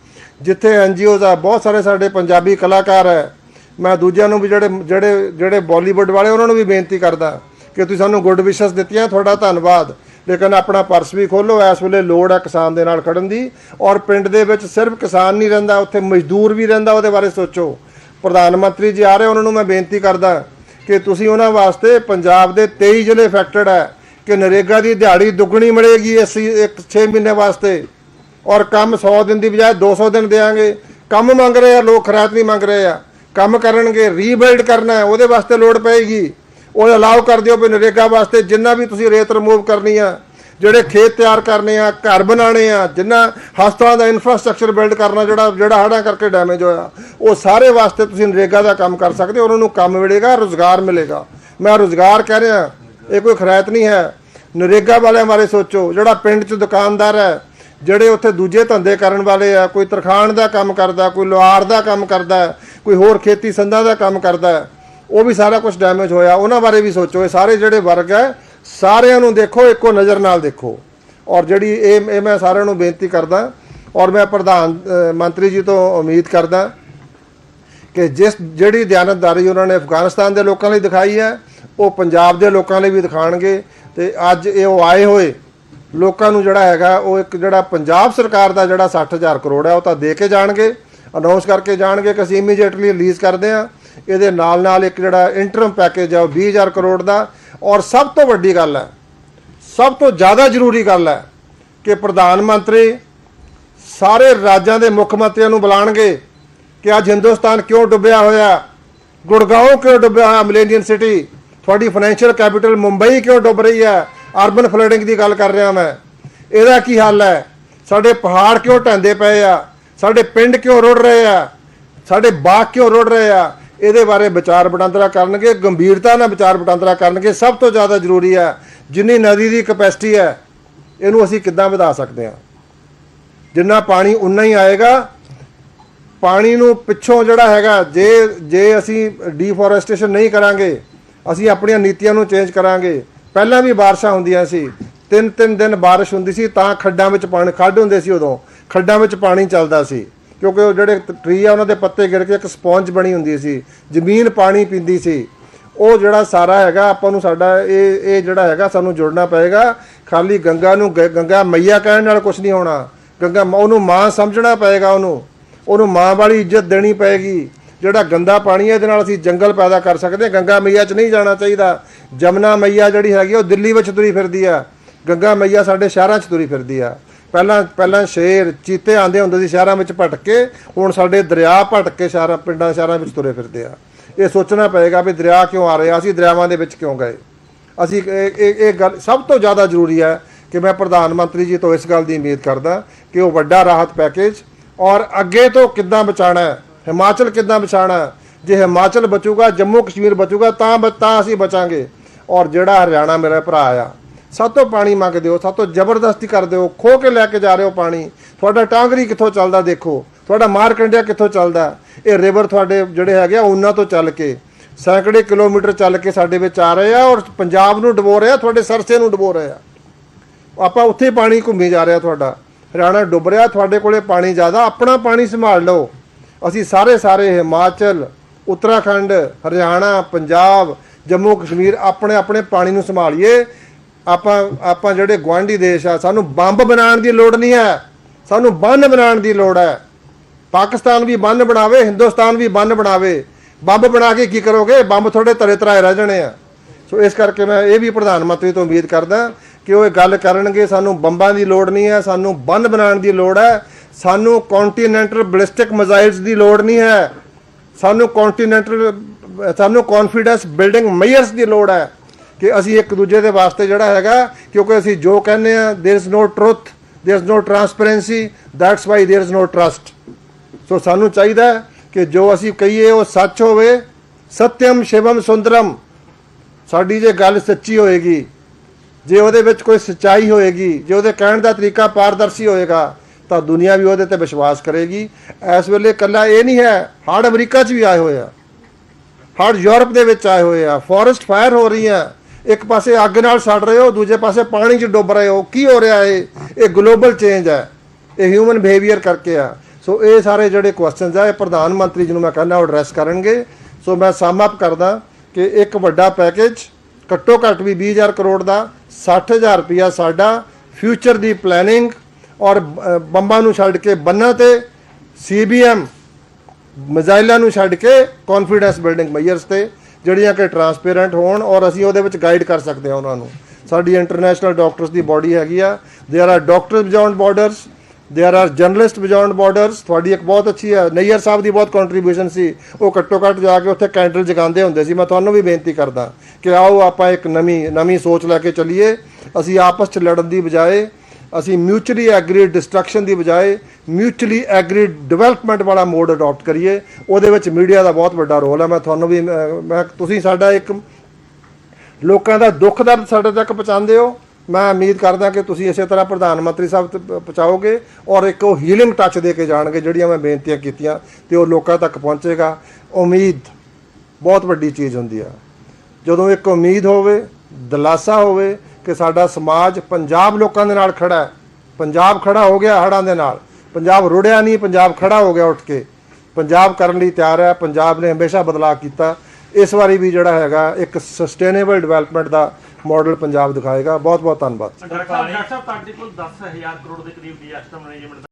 ਜਿੱਥੇ ਐਨਜੀਓਜ਼ ਆ, ਬਹੁਤ ਸਾਰੇ ਸਾਡੇ ਪੰਜਾਬੀ ਕਲਾਕਾਰ ਹੈ ਮੈਂ ਦੂਜਿਆਂ ਨੂੰ ਵੀ ਜਿਹੜੇ ਜਿਹੜੇ ਜਿਹੜੇ ਬਾਲੀਵੁੱਡ ਵਾਲੇ, ਉਹਨਾਂ ਨੂੰ ਵੀ ਬੇਨਤੀ ਕਰਦਾ ਕਿ ਤੁਸੀਂ ਸਾਨੂੰ ਗੁੱਡ ਵਿਸ਼ਸ ਦਿੱਤੀਆਂ, ਤੁਹਾਡਾ ਧੰਨਵਾਦ। ਲੇਕਿਨ ਆਪਣਾ ਪਰਸ ਵੀ ਖੋਲੋ, ਇਸ ਵੇਲੇ ਲੋੜ ਹੈ ਕਿਸਾਨ ਦੇ ਨਾਲ ਖੜਨ ਦੀ। ਔਰ ਪਿੰਡ ਦੇ ਵਿੱਚ ਸਿਰਫ ਕਿਸਾਨ ਨਹੀਂ ਰਹਿੰਦਾ, ਉੱਥੇ ਮਜ਼ਦੂਰ ਵੀ ਰਹਿੰਦਾ, ਉਹਦੇ ਬਾਰੇ ਸੋਚੋ। ਪ੍ਰਧਾਨ ਮੰਤਰੀ ਜੀ ਆ ਰਹੇ, ਉਹਨਾਂ ਨੂੰ ਮੈਂ ਬੇਨਤੀ ਕਰਦਾ ਕਿ ਤੁਸੀਂ ਉਹਨਾਂ ਵਾਸਤੇ ਪੰਜਾਬ ਦੇ 23 ਜ਼ਿਲ੍ਹੇ ਅਫੈਕਟਡ ਹੈ ਕਿ ਨਰੇਗਾ ਦੀ ਦਿਹਾੜੀ ਦੁੱਗਣੀ ਮਿਲੇਗੀ ਇਸ ਇੱਕ 6 ਮਹੀਨੇ ਵਾਸਤੇ। ਔਰ ਕੰਮ 100 ਦਿਨ ਦੀ ਬਜਾਏ 200 ਦਿਨ ਦੇਾਂਗੇ। ਕੰਮ ਮੰਗ ਰਹੇ ਆ, ਲੋਕ ਖਰਾਤ ਨਹੀਂ ਮੰਗ ਰਹੇ ਆ। ਕੰਮ ਕਰਨਗੇ ਰੀਬਿਲਡ ਕਰਨਾ ਹੈ, ਉਹਦੇ ਵਾਸਤੇ ਲੋੜ ਪਏਗੀ। ਉਹ ਅਲਾਉ ਕਰ ਦਿਓ ਵੀ ਨਰੇਗਾ ਵਾਸਤੇ ਜਿੰਨਾ ਵੀ ਤੁਸੀਂ ਰੇਤ ਰਿਮੂਵ ਕਰਨੀ ਆ, ਜਿਹੜੇ ਖੇਤ ਤਿਆਰ ਕਰਨੇ ਆ, ਘਰ ਬਣਾਉਣੇ ਆ, ਜਿੰਨਾ ਹਸਪਤਾਲਾਂ ਦਾ ਇਨਫਰਾਸਟ੍ਰਕਚਰ ਬਿਲਡ ਕਰਨਾ ਜਿਹੜਾ ਜਿਹੜਾ ਹੜ੍ਹਾਂ ਕਰਕੇ ਡੈਮੇਜ ਹੋਇਆ, ਉਹ ਸਾਰੇ ਵਾਸਤੇ ਤੁਸੀਂ ਨਰੇਗਾ ਦਾ ਕੰਮ ਕਰ ਸਕਦੇ ਹੋ ਉਹਨਾਂ ਨੂੰ ਕੰਮ ਮਿਲੇਗਾ, ਰੋਜ਼ਗਾਰ ਮਿਲੇਗਾ। ਮੈਂ ਰੋਜ਼ਗਾਰ ਕਹਿ ਰਿਹਾ, ਇਹ ਕੋਈ ਖਰਾਇਤ ਨਹੀਂ ਹੈ। ਨਰੇਗਾ ਵਾਲਿਆਂ ਬਾਰੇ ਸੋਚੋ, ਜਿਹੜਾ ਪਿੰਡ 'ਚ ਦੁਕਾਨਦਾਰ ਹੈ, ਜਿਹੜੇ ਉੱਥੇ ਦੂਜੇ ਧੰਦੇ ਕਰਨ ਵਾਲੇ ਆ, ਕੋਈ ਤਰਖਾਣ ਦਾ ਕੰਮ ਕਰਦਾ, ਕੋਈ ਲੋਹਾਰ ਦਾ ਕੰਮ ਕਰਦਾ ਕੋਈ ਹੋਰ ਖੇਤੀ ਸੰਦਾਂ ਦਾ ਕੰਮ ਕਰਦਾ ਹੈ, ਉਹ ਵੀ ਸਾਰਾ ਕੁਝ ਡੈਮੇਜ ਹੋਇਆ। ਉਹਨਾਂ ਬਾਰੇ ਵੀ ਸੋਚੋ ਇਹ ਸਾਰੇ ਜਿਹੜੇ ਵਰਗ ਹੈ ਸਾਰਿਆਂ ਨੂੰ ਦੇਖੋ ਇੱਕੋ ਨਜ਼ਰ ਨਾਲ ਦੇਖੋ। ਔਰ ਜਿਹੜੀ ਇਹ ਇਹ ਮੈਂ ਸਾਰਿਆਂ ਨੂੰ ਬੇਨਤੀ ਕਰਦਾ ਔਰ ਮੈਂ ਪ੍ਰਧਾਨ ਮੰਤਰੀ ਜੀ ਤੋਂ ਉਮੀਦ ਕਰਦਾ ਕਿ ਜਿਸ ਜਿਹੜੀ ਦਿਆਨਤਦਾਰੀ ਉਹਨਾਂ ਨੇ ਅਫਗਾਨਿਸਤਾਨ ਦੇ ਲੋਕਾਂ ਲਈ ਦਿਖਾਈ ਹੈ ਉਹ ਪੰਜਾਬ ਦੇ ਲੋਕਾਂ ਲਈ ਵੀ ਦਿਖਾਣਗੇ ਤੇ ਅੱਜ ਇਹ ਉਹ ਆਏ ਹੋਏ ਲੋਕਾਂ ਨੂੰ ਜਿਹੜਾ ਹੈਗਾ ਉਹ ਇੱਕ ਜਿਹੜਾ ਪੰਜਾਬ ਸਰਕਾਰ ਦਾ ਜਿਹੜਾ 60000 ਕਰੋੜ ਹੈ ਉਹ ਤਾਂ ਦੇ ਕੇ ਜਾਣਗੇ। ਅਨਾਉਂਸ ਕਰਕੇ ਜਾਣਗੇ ਕਿ ਅਸੀਂ ਇਮੀਡੀਏਟਲੀ ਰਿਲੀਜ਼ ਕਰਦੇ ਹਾਂ। ਇਹਦੇ ਨਾਲ ਨਾਲ ਇੱਕ ਜਿਹੜਾ ਇੰਟਰਮ ਪੈਕੇਜ ਹੈ ਉਹ 20000 ਕਰੋੜ ਦਾ। ਔਰ ਸਭ ਤੋਂ ਵੱਡੀ ਗੱਲ ਹੈ, ਸਭ ਤੋਂ ਜ਼ਿਆਦਾ ਜ਼ਰੂਰੀ ਗੱਲ ਹੈ ਕਿ ਪ੍ਰਧਾਨ ਮੰਤਰੀ ਸਾਰੇ ਰਾਜਾਂ ਦੇ ਮੁੱਖ ਮੰਤਰੀਆਂ ਨੂੰ ਬੁਲਾਣਗੇ ਕਿ ਅੱਜ ਹਿੰਦੁਸਤਾਨ ਕਿਉਂ ਡੁੱਬਿਆ ਹੋਇਆ ਗੁੜਗਾਉਂ ਕਿਉਂ ਡੁੱਬਿਆ ਹੋਇਆ ਮਿਲੇਨੀਅਮ ਸਿਟੀ, ਤੁਹਾਡੀ ਫਾਈਨੈਂਸ਼ੀਅਲ ਕੈਪੀਟਲ ਮੁੰਬਈ ਕਿਉਂ ਡੁੱਬ ਰਹੀ ਹੈ? ਅਰਬਨ ਫਲੱਡਿੰਗ ਦੀ ਗੱਲ ਕਰ ਰਿਹਾ ਮੈਂ। ਇਹਦਾ ਕੀ ਹੱਲ ਹੈ? ਸਾਡੇ ਪਹਾੜ ਕਿਉਂ ਢਹਿੰਦੇ ਪਏ ਆ? ਸਾਡੇ ਪਿੰਡ ਕਿਉਂ ਰੁੜ ਰਹੇ ਆ? ਸਾਡੇ ਬਾਗ ਕਿਉਂ ਰੁੜ ਰਹੇ ਆ? ਇਹਦੇ ਬਾਰੇ ਵਿਚਾਰ ਵਟਾਂਦਰਾ ਕਰਨਗੇ, ਗੰਭੀਰਤਾ ਨਾਲ ਵਿਚਾਰ ਵਟਾਂਦਰਾ ਕਰਨਗੇ, ਸਭ ਤੋਂ ਜ਼ਿਆਦਾ ਜ਼ਰੂਰੀ ਹੈ ਜਿੰਨੀ ਨਦੀ ਦੀ ਕਪੈਸਿਟੀ ਹੈ, ਇਹਨੂੰ ਅਸੀਂ ਕਿੱਦਾਂ ਵਧਾ ਸਕਦੇ ਹਾਂ? ਜਿੰਨਾ ਪਾਣੀ ਉਨਾ ਹੀ ਆਏਗਾ, ਪਾਣੀ ਨੂੰ ਪਿੱਛੋਂ ਜਿਹੜਾ ਹੈਗਾ, ਜੇ ਜੇ ਅਸੀਂ ਡੀਫੋਰੈਸਟੇਸ਼ਨ ਨਹੀਂ ਕਰਾਂਗੇ, ਅਸੀਂ ਆਪਣੀਆਂ ਨੀਤੀਆਂ ਨੂੰ ਚੇਂਜ ਕਰਾਂਗੇ। ਪਹਿਲਾਂ ਵੀ ਬਾਰਿਸ਼ਾਂ ਹੁੰਦੀਆਂ ਸੀ ਤਿੰਨ ਤਿੰਨ ਦਿਨ ਬਾਰਿਸ਼ ਹੁੰਦੀ ਸੀ, ਤਾਂ ਖੱਡਾਂ ਵਿੱਚ ਪਾਣੀ ਖੱਡ ਹੁੰਦੇ ਸੀ ਉਦੋਂ। ਖੱਡਾਂ ਵਿੱਚ ਪਾਣੀ ਚੱਲਦਾ ਸੀ ਕਿਉਂਕਿ ਉਹ ਜਿਹੜੇ ਟਰੀ ਆ ਉਹਨਾਂ ਦੇ ਪੱਤੇ ਗਿਰ ਕੇ ਇੱਕ ਸਪੌਂਜ ਬਣੀ ਹੁੰਦੀ ਸੀ ਜ਼ਮੀਨ ਪਾਣੀ ਪੀਂਦੀ ਸੀ। ਉਹ ਜਿਹੜਾ ਸਾਰਾ ਹੈਗਾ ਆਪਾਂ ਨੂੰ ਸਾਡਾ ਇਹ ਇਹ ਜਿਹੜਾ ਹੈਗਾ ਸਾਨੂੰ ਜੁੜਨਾ ਪਏਗਾ। ਖਾਲੀ ਗੰਗਾ ਨੂੰ ਗ- ਗੰਗਾ ਮਈਆ ਕਹਿਣ ਨਾਲ ਕੁਝ ਨਹੀਂ ਹੋਣਾ। ਗੰਗਾ ਉਹਨੂੰ ਮਾਂ ਸਮਝਣਾ ਪਏਗਾ ਉਹਨੂੰ। ਉਹਨੂੰ ਮਾਂ ਵਾਲੀ ਇੱਜ਼ਤ ਦੇਣੀ ਪਏਗੀ। ਜਿਹੜਾ ਗੰਦਾ ਪਾਣੀ ਹੈ ਇਹਦੇ ਨਾਲ ਅਸੀਂ ਜੰਗਲ ਪੈਦਾ ਕਰ ਸਕਦੇ ਹਾਂ। ਗੰਗਾ ਮਈਆ 'ਚ ਨਹੀਂ ਜਾਣਾ ਚਾਹੀਦਾ। ਜਮਨਾ ਮਈਆ ਜਿਹੜੀ ਹੈਗੀ ਆ, ਉਹ ਦਿੱਲੀ ਵਿੱਚ ਤੁਰੀ ਫਿਰਦੀ ਆ। ਗੰਗਾ ਮਈਆ ਸਾਡੇ ਸ਼ਹਿਰਾਂ 'ਚ ਤੁਰੀ ਫਿਰਦੀ ਆ। ਪਹਿਲਾਂ ਪਹਿਲਾਂ ਸ਼ੇਰ ਚੀਤੇ ਆਂਦੇ ਹੁੰਦੇ ਸੀ ਸ਼ਹਿਰਾਂ ਵਿੱਚ ਭਟਕੇ, ਹੁਣ ਸਾਡੇ ਦਰਿਆ ਭਟਕੇ ਸ਼ਹਿਰਾਂ, ਪਿੰਡਾਂ ਸ਼ਹਿਰਾਂ ਵਿੱਚ ਤੁਰੇ ਫਿਰਦੇ ਆ। ਇਹ ਸੋਚਣਾ ਪਏਗਾ ਵੀ ਦਰਿਆ ਕਿਉਂ ਆ ਰਿਹਾ, ਅਸੀਂ ਦਰਿਆਵਾਂ ਦੇ ਵਿੱਚ ਕਿਉਂ ਗਏ? ਅਸੀਂ ਇਹ ਇਹ ਗੱਲ ਸਭ ਤੋਂ ਜ਼ਿਆਦਾ ਜ਼ਰੂਰੀ ਹੈ ਕਿ ਮੈਂ ਪ੍ਰਧਾਨ ਮੰਤਰੀ ਜੀ ਤੋਂ ਇਸ ਗੱਲ ਦੀ ਉਮੀਦ ਕਰਦਾ ਕਿ ਉਹ ਵੱਡਾ ਰਾਹਤ ਪੈਕੇਜ ਔਰ ਅੱਗੇ ਤੋਂ ਕਿੱਦਾਂ ਬਚਾਣਾ ਹੈ, ਹਿਮਾਚਲ ਕਿੱਦਾਂ ਬਚਾਣਾ ਜੇ ਹਿਮਾਚਲ ਬਚੂਗਾ, ਜੰਮੂ ਕਸ਼ਮੀਰ ਬਚੂਗਾ, ਤਾਂ ਬ- ਤਾਂ ਅਸੀਂ ਬਚਾਂਗੇ। ਔਰ ਜਿਹੜਾ ਹਰਿਆਣਾ ਮੇਰਾ ਭਰਾ ਆ ਸਭ ਤੋਂ ਪਾਣੀ ਮੰਗਦੇ ਹੋ ਸਭ ਤੋਂ ਜ਼ਬਰਦਸਤੀ ਕਰਦੇ ਹੋ ਖੋ ਕੇ ਲੈ ਕੇ ਜਾ ਰਹੇ ਹੋ ਪਾਣੀ। ਤੁਹਾਡਾ ਟਾਂਗਰੀ ਕਿੱਥੋਂ ਚੱਲਦਾ ਦੇਖੋ, ਤੁਹਾਡਾ ਮਾਰਕੰਡਿਆ ਕਿੱਥੋਂ ਚੱਲਦਾ? ਇਹ ਰਿਵਰ ਤੁਹਾਡੇ ਜਿਹੜੇ ਹੈਗੇ ਆ, ਉਹਨਾਂ ਤੋਂ ਚੱਲ ਕੇ। ਸੈਂਕੜੇ ਕਿਲੋਮੀਟਰ ਚੱਲ ਕੇ ਸਾਡੇ ਵਿੱਚ ਆ ਰਹੇ ਆ ਔਰ ਪੰਜਾਬ ਨੂੰ ਡਬੋ ਰਹੇ ਆ, ਤੁਹਾਡੇ ਸਰਸੇ ਨੂੰ ਡਬੋ ਰਹੇ ਆ। ਆਪਾਂ ਉੱਥੇ ਪਾਣੀ ਘੁੰਮੀ ਜਾ ਰਿਹਾ ਤੁਹਾਡਾ। ਹਰਿਆਣਾ ਡੁੱਬ ਰਿਹਾ, ਤੁਹਾਡੇ ਕੋਲੇ ਪਾਣੀ ਜ਼ਿਆਦਾ, ਆਪਣਾ ਪਾਣੀ ਸੰਭਾਲ ਲਓ। ਅਸੀਂ ਸਾਰੇ ਸਾਰੇ ਹਿਮਾਚਲ, ਉੱਤਰਾਖੰਡ, ਹਰਿਆਣਾ, ਪੰਜਾਬ, ਜੰਮੂ, ਕਸ਼ਮੀਰ ਆਪਣੇ ਆਪਣੇ ਪਾਣੀ ਨੂੰ ਸੰਭਾਲੀਏ। ਆਪਾਂ ਆਪਾਂ ਜਿਹੜੇ ਗਵਾਂਢੀ ਦੇਸ਼ ਆ, ਸਾਨੂੰ ਬੰਬ ਬਣਾਉਣ ਦੀ ਲੋੜ ਨਹੀਂ ਹੈ। ਸਾਨੂੰ ਬੰਨ ਬਣਾਉਣ ਦੀ ਲੋੜ ਹੈ। ਪਾਕਿਸਤਾਨ ਵੀ ਬੰਨ ਬਣਾਵੇ, ਹਿੰਦੁਸਤਾਨ ਵੀ ਬੰਨ ਬਣਾਵੇ। ਬੰਬ ਬਣਾ ਕੇ ਕੀ ਕਰੋਗੇ? ਬੰਬ ਤੁਹਾਡੇ ਤਰੇ ਤਰਾਏ ਰਹਿ ਜਾਣੇ ਆ। ਸੋ ਇਸ ਕਰਕੇ ਮੈਂ ਇਹ ਵੀ ਪ੍ਰਧਾਨ ਮੰਤਰੀ ਤੋਂ ਉਮੀਦ ਕਰਦਾ ਕਿ ਉਹ ਇਹ ਗੱਲ ਕਰਨਗੇ, ਸਾਨੂੰ ਬੰਬਾਂ ਦੀ ਲੋੜ ਨਹੀਂ ਹੈ, ਸਾਨੂੰ ਬੰਨ ਬਣਾਉਣ ਦੀ ਲੋੜ ਹੈ। ਸਾਨੂੰ ਕੰਟੀਨੈਂਟਲ ਬਲਿਸਟਿਕ ਮਿਜ਼ਾਈਲਸ ਦੀ ਲੋੜ ਨਹੀਂ ਹੈ। ਸਾਨੂੰ ਕੰਟੀਨੈਂਟਲ ਸਾਨੂੰ ਕੌਨਫੀਡੈਂਸ ਬਿਲਡਿੰਗ ਮੇਜਰਸ ਦੀ ਲੋੜ ਹੈ। ਕਿ ਅਸੀਂ ਇੱਕ ਦੂਜੇ ਦੇ ਵਾਸਤੇ ਜਿਹੜਾ ਹੈਗਾ ਕਿਉਂਕਿ ਅਸੀਂ ਜੋ ਕਹਿੰਦੇ ਆ there is no truth there is no transparency that's why there is no trust so ਸਾਨੂੰ ਚਾਹੀਦਾ ਹੈ ਕਿ ਜੋ ਅਸੀਂ ਕਹੀਏ ਉਹ ਸੱਚ ਹੋਵੇ ਸਤਿਅਮ ਸ਼ਿਵਮ ਸੁੰਦਰਮ ਸਾਡੀ ਜੇ ਗੱਲ ਸੱਚੀ ਹੋਏਗੀ ਜੇ ਉਹਦੇ ਵਿੱਚ ਕੋਈ ਸੱਚਾਈ ਹੋਏਗੀ ਜੇ ਉਹਦੇ ਕਹਿਣ ਦਾ ਤਰੀਕਾ ਪਾਰਦਰਸ਼ੀ ਹੋਏਗਾ ਤਾਂ ਦੁਨੀਆ ਵੀ ਉਹਦੇ ਤੇ ਵਿਸ਼ਵਾਸ ਕਰੇਗੀ ਇਸ ਵੇਲੇ ਕੱਲਾ ਇਹ ਨਹੀਂ ਹੈ ਹੜ ਅਮਰੀਕਾ 'ਚ ਵੀ ਆਏ ਹੋਏ ਆ ਹੜ ਯੂਰਪ ਦੇ ਵਿੱਚ ਆਏ ਹੋਏ ਆ ਫੋਰੈਸਟ ਫਾਇਰ ਹੋ ਰਹੀਆਂ ਇੱਕ ਪਾਸੇ ਅੱਗ ਨਾਲ ਸੜ ਰਹੇ ਹੋ, ਦੂਜੇ ਪਾਸੇ ਪਾਣੀ 'ਚ ਡੁੱਬ ਰਹੇ ਹੋ। ਕੀ ਹੋ ਰਿਹਾ ਹੈ ਇਹ ਗਲੋਬਲ ਚੇਂਜ ਹੈ। ਇਹ ਹਿਊਮਨ ਬਿਹੇਵੀਅਰ ਕਰਕੇ ਆ। ਸੋ ਇਹ ਸਾਰੇ ਜਿਹੜੇ ਕੁਐਸਚਨਸ ਆ, ਇਹ ਪ੍ਰਧਾਨ ਮੰਤਰੀ ਜੀ ਨੂੰ ਮੈਂ ਕਹਿੰਦਾ ਉਹ ਐਡਰੈਸ ਕਰਨਗੇ। ਸੋ ਮੈਂ ਸਮ ਅਪ ਕਰਦਾ ਕਿ ਇੱਕ ਵੱਡਾ ਪੈਕੇਜ ਘੱਟੋ ਘੱਟ ਵੀ 20000 ਕਰੋੜ ਦਾ 60000 ਰੁਪਇਆ ਸਾਡਾ ਫਿਊਚਰ ਦੀ ਪਲੈਨਿੰਗ ਔਰ ਬੰਬਾਂ ਨੂੰ ਛੱਡ ਕੇ ਬੰਨਾਂ ਤੇ ਸੀਬੀਐਮ ਮਿਜ਼ਾਈਲਾਂ ਨੂੰ ਛੱਡ ਕੇ ਕੌਨਫੀਡੈਂਸ ਬਿਲਡਿੰਗ ਮੈਜਰਸ ਤੇ ਜਿਹੜੀਆਂ ਕਿ ਟਰਾਂਸਪੇਰੈਂਟ ਹੋਣ ਔਰ ਅਸੀਂ ਉਹਦੇ ਵਿੱਚ ਗਾਈਡ ਕਰ ਸਕਦੇ ਹਾਂ ਉਹਨਾਂ ਨੂੰ ਸਾਡੀ ਇੰਟਰਨੈਸ਼ਨਲ ਡਾਕਟਰਸ ਦੀ ਬਾਡੀ ਹੈਗੀ ਆ there are doctors beyond borders there are journalist beyond borders ਤੁਹਾਡੀ ਇੱਕ ਬਹੁਤ ਅੱਛੀ ਹੈ ਨਈਅਰ ਸਾਹਿਬ ਦੀ ਬਹੁਤ ਕੰਟਰੀਬਿਊਸ਼ਨ ਸੀ ਉਹ ਘੱਟੋ ਘੱਟ ਜਾ ਕੇ ਉੱਥੇ ਕੈਂਡਲ ਜਗਾਉਂਦੇ ਹੁੰਦੇ ਸੀ ਮੈਂ ਤੁਹਾਨੂੰ ਵੀ ਬੇਨਤੀ ਕਰਦਾ ਕਿ ਆਓ ਆਪਾਂ ਇੱਕ ਨਵੀਂ ਨਵੀਂ ਸੋਚ ਲੈ ਕੇ ਚੱਲੀਏ ਅਸੀਂ ਆਪਸ 'ਚ ਲੜਨ ਦੀ ਬਜਾਏ ਅਸੀਂ ਮਿਊਚੁਅਲੀ ਐਗਰੀ ਡਿਸਟਰਕਸ਼ਨ ਦੀ ਬਜਾਏ ਮਿਊਚੁਅਲੀ ਐਗਰੀ ਡਿਵੈਲਪਮੈਂਟ ਵਾਲਾ ਮੋਡ ਅਡਾਪਟ ਕਰੀਏ। ਉਹਦੇ ਵਿੱਚ ਮੀਡੀਆ ਦਾ ਬਹੁਤ ਵੱਡਾ ਰੋਲ ਹੈ। ਮੈਂ ਤੁਹਾਨੂੰ ਵੀ ਅਹ, ਮੈਂ ਤੁਸੀਂ ਸਾਡਾ ਇੱਕ ਲੋਕਾਂ ਦਾ ਦੁੱਖ ਦਰਦ ਸਾਡੇ ਤੱਕ ਪਹੁੰਚਾਉਂਦੇ ਹੋ। ਮੈਂ ਉਮੀਦ ਕਰਦਾ ਕਿ ਤੁਸੀਂ ਇਸੇ ਤਰ੍ਹਾਂ ਪ੍ਰਧਾਨ ਮੰਤਰੀ ਸਾਹਿਬ ਪਹੁੰਚਾਓਗੇ ਔਰ ਇੱਕ ਉਹ ਹੀਲਿੰਗ ਟੱਚ ਦੇ ਕੇ ਜਾਣਗੇ ਜਿਹੜੀਆਂ ਮੈਂ ਬੇਨਤੀਆਂ ਕੀਤੀਆਂ ਤੇ ਉਹ ਲੋਕਾਂ ਤੱਕ ਪਹੁੰਚੇਗਾ। ਉਮੀਦ ਬਹੁਤ ਵੱਡੀ ਚੀਜ਼ ਹੁੰਦੀ ਆ ਜਦੋਂ ਇੱਕ ਉਮੀਦ ਹੋਵੇ ਦਿਲਾਸਾ ਹੋਵੇ ਕਿ ਸਾਡਾ ਸਮਾਜ ਪੰਜਾਬ ਲੋਕਾਂ ਦੇ ਨਾਲ ਖੜਾ ਹੈ। ਪੰਜਾਬ ਖੜਾ ਹੋ ਗਿਆ ਹੜਾਂ ਦੇ ਨਾਲ। ਪੰਜਾਬ ਰੁੜਿਆ ਨਹੀਂ, ਪੰਜਾਬ ਖੜਾ ਹੋ ਗਿਆ ਉੱਠ ਕੇ। ਪੰਜਾਬ ਕਰਨ ਲਈ ਤਿਆਰ ਹੈ, ਪੰਜਾਬ ਨੇ ਹਮੇਸ਼ਾ ਬਦਲਾਅ ਕੀਤਾ। ਇਸ ਵਾਰੀ ਵੀ ਜਿਹੜਾ ਹੈਗਾ, ਇੱਕ ਸਸਟੇਨੇਬਲ ਡਿਵੈਲਪਮੈਂਟ ਦਾ ਮਾਡਲ ਪੰਜਾਬ ਦਿਖਾਏਗਾ। ਬਹੁਤ ਬਹੁਤ ਧੰਨਵਾਦ। ਡਾਕਟਰ ਸਾਹਿਬ ਤੁਹਾਡੇ ਕੋਲ 10000 ਕਰੋੜ ਦੇ ਕਰੀਬ ਡਿਜ਼ਾਸਟਰ ਮੈਨੇਜਮੈਂਟ